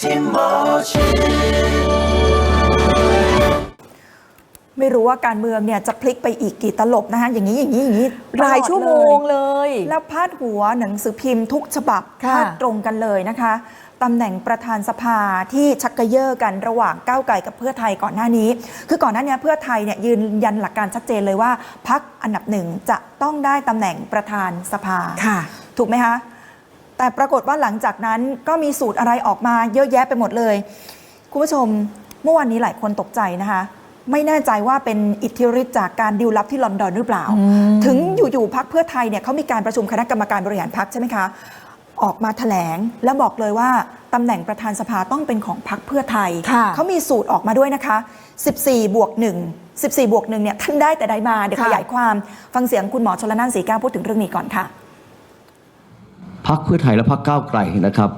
ที่หมอชิดไม่รู้ว่าการเมืองเนี่ยจะพลิกไปอีกกี่ตลบนะคะอย่างนี้อย่างนี้อย่างนี้รายชั่วโมงเลยเลยแล้วพาดหัวหนังสือพิมพ์ทุกฉบับค่ะพาดตรงกันเลยนะคะตำแหน่งประธานสภาที่ชักกระเยาะกันระหว่างก้าวไกลกับเพื่อไทยก่อนหน้านี้ คือก่อนหน้านี้เพื่อไทยเนี่ยยืนยันหลักการชัดเจนเลยว่าพักอันดับหนึ่งจะต้องได้ตำแหน่งประธานสภาค่ะถูกไหมคะ แต่ปรากฏว่าหลังจากนั้นก็มีสูตรอะไรออกมาเยอะแยะไปหมดเลย คุณผู้ชมเมื่อวานนี้หลายคนตกใจนะคะ ไม่แน่ใจว่าเป็นอิทธิฤทธิ์จากการดิวลับที่ลอนดอนหรือเปล่า ถึงอยู่ๆพักเพื่อไทยเนี่ยเขามีการประชุมคณะกรรมการบริหารพักใช่ไหมคะออกมาแถลงแล้วบอกเลยว่าตำแหน่งประธานสภาต้องเป็นของพักเพื่อไทยค่ะเขามีสูตรออกมาด้วยนะคะ 14 บวก 1 14 บวก 1 เนี่ยท่านได้แต่ใดมา เดี๋ยวขยายความ ฟังเสียงคุณหมอชลนานสีแก้วพูดถึงเรื่องนี้ก่อนค่ะ พักเพื่อไทยและพักก้าวไกลนะครับ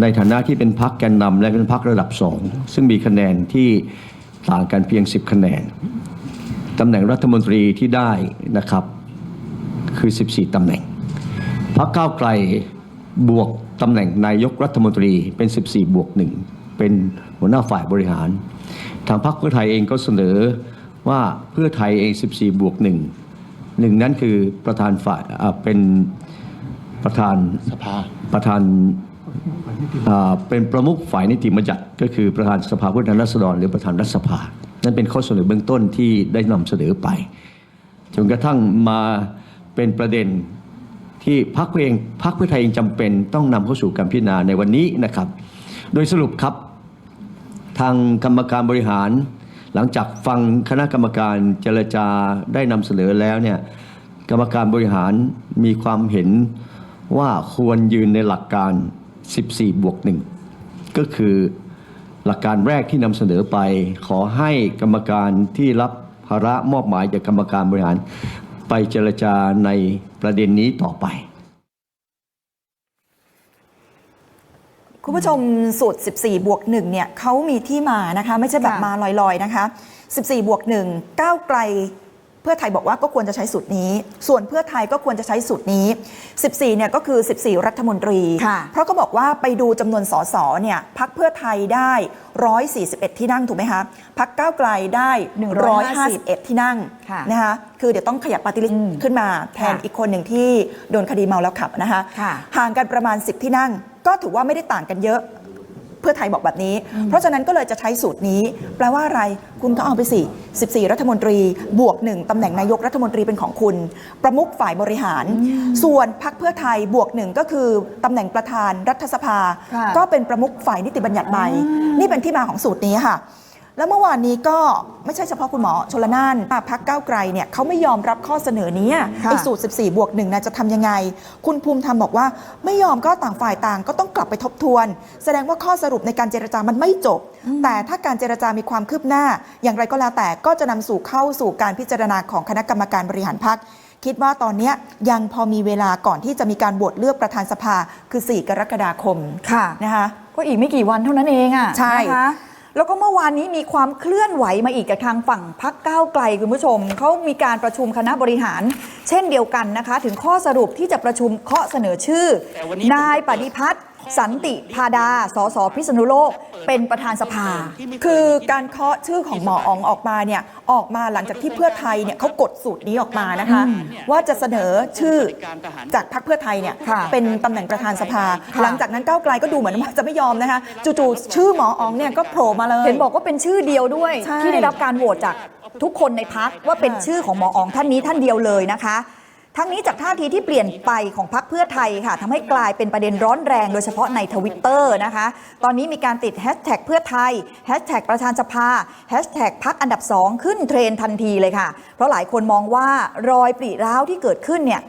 ในฐานะที่เป็นพักแกนนำและเป็นพักระดับสองซึ่งมีคะแนนที่ต่างกันเพียง 10 คะแนนตำแหน่งรัฐมนตรีที่ได้นะครับคือ 14 ตำแหน่งพักก้าวไกลบวกตำแหน่งนายกรัฐมนตรีเป็น 14 บวกหนึ่งเป็นหัวหน้าฝ่ายบริหาร ทางพรรคเพื่อไทยเองก็เสนอว่าเพื่อไทยเอง 14 บวกหนึ่งหนึ่งนั้นคือประธานฝ่ายเป็น ประธานสภาประธานอ่าเป็นประมุขฝ่ายนิติบัญญัติก็คือประธานสภาผู้แทนราษฎรหรือประธานรัฐสภา นั่นเป็นข้อเสนอเบื้องต้นที่ได้นำเสนอไปจนกระทั่งมาเป็นประเด็นที่พรรคเพื่อเองพรรคเพื่อไทยเองจำเป็นต้องนำเข้าสู่การพิจารณาในวันนี้นะครับ โดยสรุปครับทางกรรมการบริหาร หลังจากฟังคณะกรรมการเจรจาได้นำเสนอแล้วเนี่ยกรรมการบริหารมีความเห็น ว่าควรยืนในหลักการ 14 บวกหนึ่งก็คือหลักการแรกที่นำเสนอไปขอให้กรรมการที่รับภาระมอบหมายจากกรรมการบริหารไปเจรจาในประเด็นนี้ต่อไป คุณผู้ชมสูตร 14 บวก 1 เนี่ยเขามีที่มานะคะ ไม่ใช่แบบค่ะมาลอยๆ นะคะ 14 บวก 1 ก้าวไกลเพื่อไทยบอกว่าก็ควรจะใช้สูตรนี้ ส่วนเพื่อไทยก็ควรจะใช้สูตรนี้ 14 เนี่ยก็คือ 14 รัฐมนตรีค่ะเพราะก็บอกว่าไปดูจำนวนสสเนี่ยพักเพื่อไทยได้ 141 ที่นั่งถูกไหมคะพักก้าวไกลได้ 151 ที่นั่งค่ะนะคะคือเดี๋ยวต้องขยับปฏิริษอืมขึ้นมาแทนค่ะอีกคนหนึ่งที่โดนคดีเมาแล้วขับนะคะค่ะห่างกันประมาณ 10 ที่นั่ง ก็ถือว่าไม่ได้ต่างกันเยอะเพื่อไทยบอกแบบนี้ เพราะฉะนั้นก็เลยจะใช้สูตรนี้ แปลว่าอะไรคุณก็เอาไปสิ14 รัฐมนตรี บวกหนึ่งตำแหน่งนายกรัฐมนตรีเป็นของคุณ ประมุขฝ่ายบริหาร ส่วนพักเพื่อไทยบวกหนึ่งก็คือตำแหน่งประธานรัฐสภาค่ะก็เป็นประมุขฝ่ายนิติบัญญัติใหม่นี่เป็นที่มาของสูตรนี้ค่ะ แล้วเมื่อวานนี้ก็ไม่ใช่เฉพาะคุณหมอชลนานพักก้าวไกลเนี่ยเขาไม่ยอมรับข้อเสนอนี้ค่ะไอ้สูตร 14 บวกหนึ่งนะจะทำยังไง คุณภูมิธรรมบอกว่า ไม่ยอมก็ต่างฝ่ายต่างก็ต้องกลับไปทบทวน แสดงว่าข้อสรุปในการเจรจามันไม่จบ แต่ถ้าการเจรจามีความคืบหน้า อย่างไรก็แล้วแต่ก็จะนำสู่เข้าสู่การพิจารณาของคณะกรรมการบริหารพักคิดว่าตอนเนี้ยยังพอมีเวลาก่อนที่จะมีการโหวตเลือกประธานสภาคือ 4 กรกฎาคมค่ะนะคะก็อีกไม่กี่วันเท่านั้นเองอะใช่นะคะ แล้วก็เมื่อวานนี้มีความเคลื่อนไหวมาอีกจากทางฝั่งพักก้าวไกลคุณผู้ชม เขามีการประชุมคณะบริหาร เช่นเดียวกันนะคะ ถึงข้อสรุปที่จะประชุมเคาะเสนอชื่อ นายปฏิพัฒน์ สันติพาดา สสพิษณุโลก เป็นประธานสภา คือการเคาะชื่อของหมออองออกมาเนี่ยออกมาหลังจากที่เพื่อไทยเนี่ยเขากดสูตรนี้ออกมานะคะ ว่าจะเสนอชื่อจากพรรคเพื่อไทยเนี่ยค่ะเป็นตำแหน่งประธานสภาค่ะหลังจากนั้นก้าวไกลก็ดูเหมือนว่าจะไม่ยอมนะคะจู่ๆชื่อหมออองเนี่ยก็โผล่มาเลยเห็นบอกว่าเป็นชื่อเดียวด้วยใช่ที่ได้รับการโหวตจากทุกคนในพักว่าเป็นค่ะชื่อของหมออองท่านนี้ท่านเดียวเลยนะคะ ทั้งนี้จากท่าทีที่เปลี่ยนไปของพักเพื่อไทยค่ะทำให้กลายเป็นประเด็นร้อนแรงโดยเฉพาะในทวิตเตอร์นะคะ ตอนนี้มีการติดแฮชแท็กเพื่อไทยแฮชแท็กประธานสภาแฮชแท็กพักอันดับ 2 ขึ้นเทรนทันทีเลยค่ะ เพราะหลายคนมองว่ารอยปริร้าวที่เกิดขึ้นเนี่ย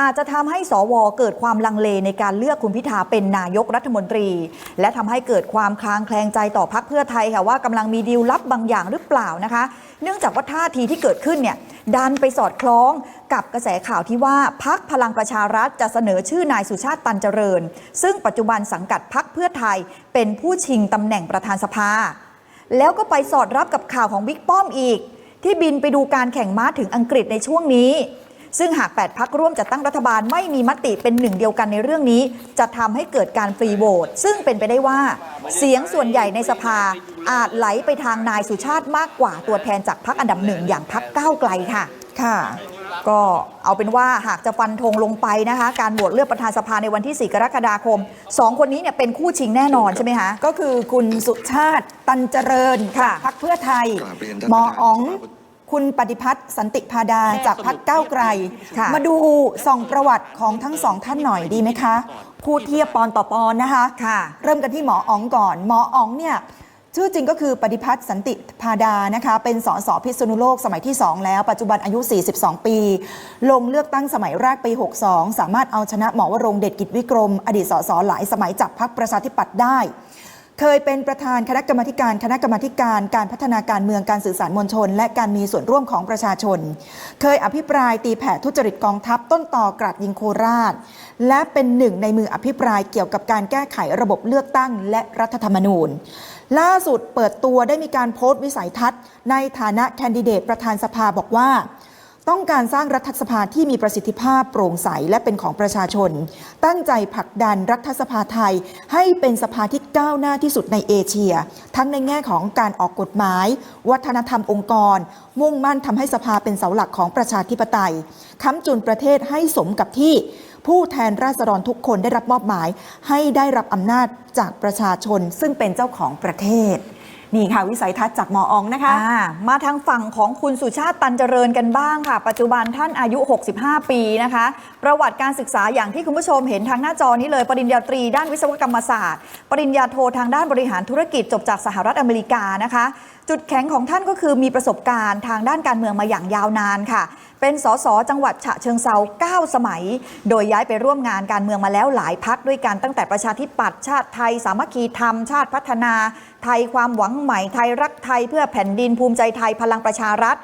อาจจะทำให้สวเกิดความลังเลในการเลือกคุณพิธาเป็นนายกรัฐมนตรี และทำให้เกิดความคลางแคลงใจต่อพักเพื่อไทยค่ะว่ากำลังมีดีลลับบางอย่างหรือเปล่านะคะ เนื่องจากว่าท่าทีที่เกิดขึ้นเนี่ย ดันไปสอดคล้องกับกระแสข่าวที่ว่าพักพลังประชารัฐจะเสนอชื่อนายสุชาติตันเจริญ ซึ่งปัจจุบันสังกัดพักเพื่อไทยเป็นผู้ชิงตำแหน่งประธานสภา แล้วก็ไปสอดรับกับข่าวของบิ๊กป้อมอีก ที่บินไปดูการแข่งม้าถึงอังกฤษในช่วงนี้ ซึ่งหาก 8 พักร่วมจัดตั้งรัฐบาลไม่มีมติเป็นหนึ่งเดียวกันในเรื่องนี้ จะทำให้เกิดการฟรีโหวตซึ่งเป็นไปได้ว่า เสียงส่วนใหญ่ในสภาอาจไหลไปทางนายสุชาติมากกว่าตัวแทนจากพักอันดับหนึ่งอย่างพักก้าวไกลค่ะค่ะก็เอาเป็นว่าหากจะฟันธงลงไปนะคะ การโหวตเลือกประธานสภาในวันที่ 4 กรกฎาคมสองคนนี้เนี่ยเป็นคู่ชิงแน่นอนใช่ไหมคะก็คือคุณสุชาติตันเจริญค่ะพักเพื่อไทยกราบเรียนท่านหมอประธานอ๋อง ครับคุณปฏิพัฒน์สันติพาดาจากพักก้าวไกลค่ะมาดูส่องประวัติของทั้งสองท่านหน่อยดีไหมคะพูดเทียบปอนต่อปอนนะคะค่ะเริ่มกันที่หมออ๋องก่อน หมออ๋องเนี่ยชื่อจริงก็คือปฏิพัฒน์สันติพาดานะคะเป็นสสพิษณุโลกสมัยที่ 2 แล้ว ปัจจุบันอายุ 42 ปี ลงเลือกตั้งสมัยแรกปี 62 สามารถเอาชนะหมอวรงค์เดชกิจวิกรม อดีตสสหลายสมัยจากพรรคประชาธิปัตย์ได้ เคยเป็นประธานคณะกรรมการคณะกรรมการการพัฒนาการเมืองการสื่อสารมวลชน และการมีส่วนร่วมของประชาชน เคยอภิปรายตีแผ่ทุจริตกองทัพต้นต่อกราดยิงโคราช และเป็นหนึ่งในมืออภิปรายเกี่ยวกับการแก้ไขระบบเลือกตั้ง และรัฐธรรมนูญ ล่าสุดเปิดตัวได้มีการโพสต์วิสัยทัศน์ ในฐานะแคนดิเดตประธานสภาบอกว่า ต้องการสร้างรัฐสภาที่มีประสิทธิภาพโปร่งใสและเป็นของประชาชน ตั้งใจผลักดันรัฐสภาไทย ให้เป็นสภาที่ก้าวหน้าที่สุดในเอเชีย ทั้งในแง่ของการออกกฎหมาย วัฒนธรรมองค์กร มุ่งมั่นทำให้สภาเป็นเสาหลักของประชาธิปไตยค้ำจุนประเทศให้สมกับที่ผู้แทนราษฎรทุกคนได้รับมอบหมาย ให้ได้รับอำนาจจากประชาชนซึ่งเป็นเจ้าของประเทศ นี่ค่ะวิสัยทัศน์จากหมออองนะคะ อ่ามาทางฝั่งของคุณสุชาติตันเจริญกันบ้างค่ะ ปัจจุบันท่านอายุ 65 ปีนะคะ ประวัติการศึกษาอย่างที่คุณผู้ชมเห็นทางหน้าจอนี้เลย ปริญญาตรีด้านวิศวกรรมศาสตร์ ปริญญาโททางด้านบริหารธุรกิจจบจากสหรัฐอเมริกานะคะ จุดแข็งของท่านก็คือมีประสบการณ์ทางด้านการเมืองมาอย่างยาวนานค่ะ เป็นสสจังหวัดฉะเชิงเซา9สมัย โดยย้ายไปร่วมงานการเมืองมาแล้วหลายพักด้วยกันตั้งแต่ประชาธิปัตย์ชาติไทย สามัคคีธรรม ชาติพัฒนา ไทยความหวังใหม่ไทยรักไทยเพื่อแผ่นดินภูมิใจไทยพลังประชารัฐ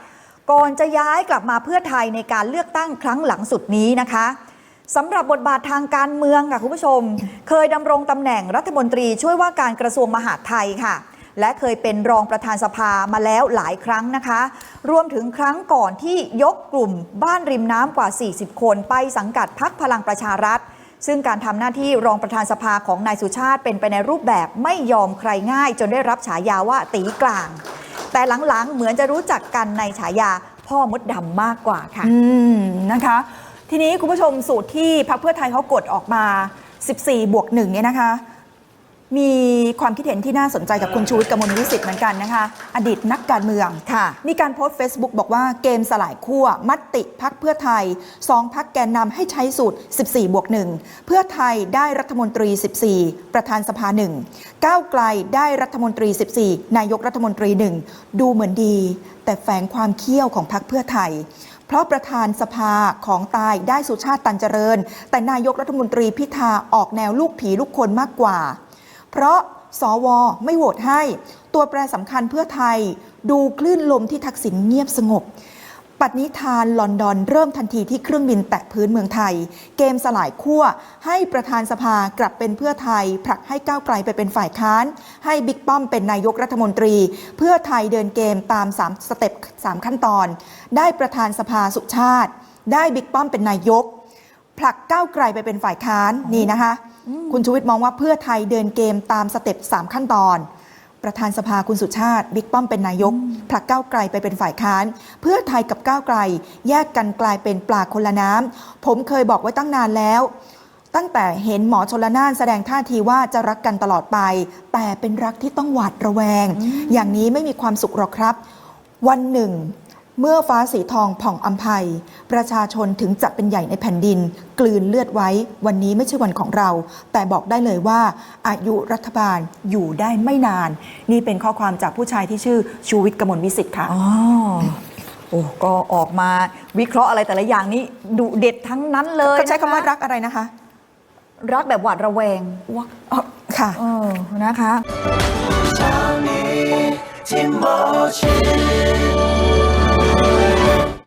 ก่อนจะย้ายกลับมาเพื่อไทยในการเลือกตั้งครั้งหลังสุดนี้นะคะสำหรับบทบาททางการเมืองค่ะคุณผู้ชม เคยดำรงตำแหน่งรัฐมนตรีช่วยว่าการกระทรวงมหาดไทยค่ะ และเคยเป็นรองประธานสภามาแล้วหลายครั้งนะคะ รวมถึงครั้งก่อนที่ยกกลุ่มบ้านริมน้ำกว่า 40 คนไปสังกัดพักพลังประชารัฐ ซึ่งการทำหน้าที่รองประธานสภาของนายสุชาติเป็นไปในรูปแบบไม่ยอมใครง่าย จนได้รับฉายาว่าตีกลาง แต่หลังๆเหมือนจะรู้จักกันในฉายาพ่อมดดำมากกว่าค่ะนะคะทีนี้คุณผู้ชมสูตรที่พรรคเพื่อไทยเขากดออกมา 14 บวก1เนี่ยนะคะ มีความคิดเห็นที่น่าสนใจกับคุณชูวิทย์กมลวิสิทธิ์เหมือนกันนะคะ อดีตนักการเมืองค่ะ มีการโพสต์ Facebook บอกว่าเกมสลายขั้วมติพักเพื่อไทยสองพักแกนนำให้ใช้สูตร 14 บวก 1 เพื่อไทยได้รัฐมนตรี 14 ประธานสภา1ก้าวไกลได้รัฐมนตรี 14 นายกรัฐมนตรี1ดูเหมือนดี แต่แฝงความเคี่ยวของพักเพื่อไทยเพราะประธานสภาของตายได้สุชาติตันเจริญ แต่นายกรัฐมนตรีพิธาออกแนวลูกผีลูกคนมากกว่า เพราะสวไม่โหวตให้ ตัวแปรสำคัญเพื่อไทย ดูคลื่นลมที่ทักษิณเงียบสงบ ปัตนิทานลอนดอนเริ่มทันทีที่เครื่องบินแตะพื้นเมืองไทย เกมสลายขั้วให้ประธานสภากลับเป็นเพื่อไทย ผลักให้ก้าวไกลไปเป็นฝ่ายค้าน ให้บิ๊กป้อมเป็นนายกรัฐมนตรี เพื่อไทยเดินเกมตาม 3 สเต็ป3ขั้นตอน ได้ประธานสภาสุชาติ ได้บิ๊กป้อมเป็นนายกผลักก้าวไกลไปเป็นฝ่ายค้านนี่นะคะ คุณชูวิทย์มองว่าเพื่อไทยเดินเกมตามสเต็ป3ขั้นตอน ประธานสภาคุณสุชาติบิ๊กป้อมเป็นนายกผลักก้าวไกลไปเป็นฝ่ายค้าน เพื่อไทยกับก้าวไกล แยกกันกลายเป็นปลาคนละน้ำผมเคยบอกไว้ตั้งนานแล้ว ตั้งแต่เห็นหมอชนละนานแสดงท่าทีว่าจะรักกันตลอดไป แต่เป็นรักที่ต้องหวาดระแวง อย่างนี้ไม่มีความสุขหรอกครับ วันหนึ่ง เมื่อฟ้าสีทองผ่องอัมภัย ประชาชนถึงจะเป็นใหญ่ในแผ่นดิน กลืนเลือดไว้ วันนี้ไม่ใช่วันของเรา แต่บอกได้เลยว่า อายุรัฐบาลอยู่ได้ไม่นาน นี่เป็นข้อความจากผู้ชายที่ชื่อชูวิทย์กมลวิสิทธิ์ค่ะ อ๋อโอ้ก็ออกมาวิเคราะห์อะไรแต่ละอย่างนี้ดุเด็ดทั้งนั้นเลยก็ใช้คำว่านะะรักอะไรนะคะ รักแบบหวาดระแวงวักอ๋อค่ะเออนะคะ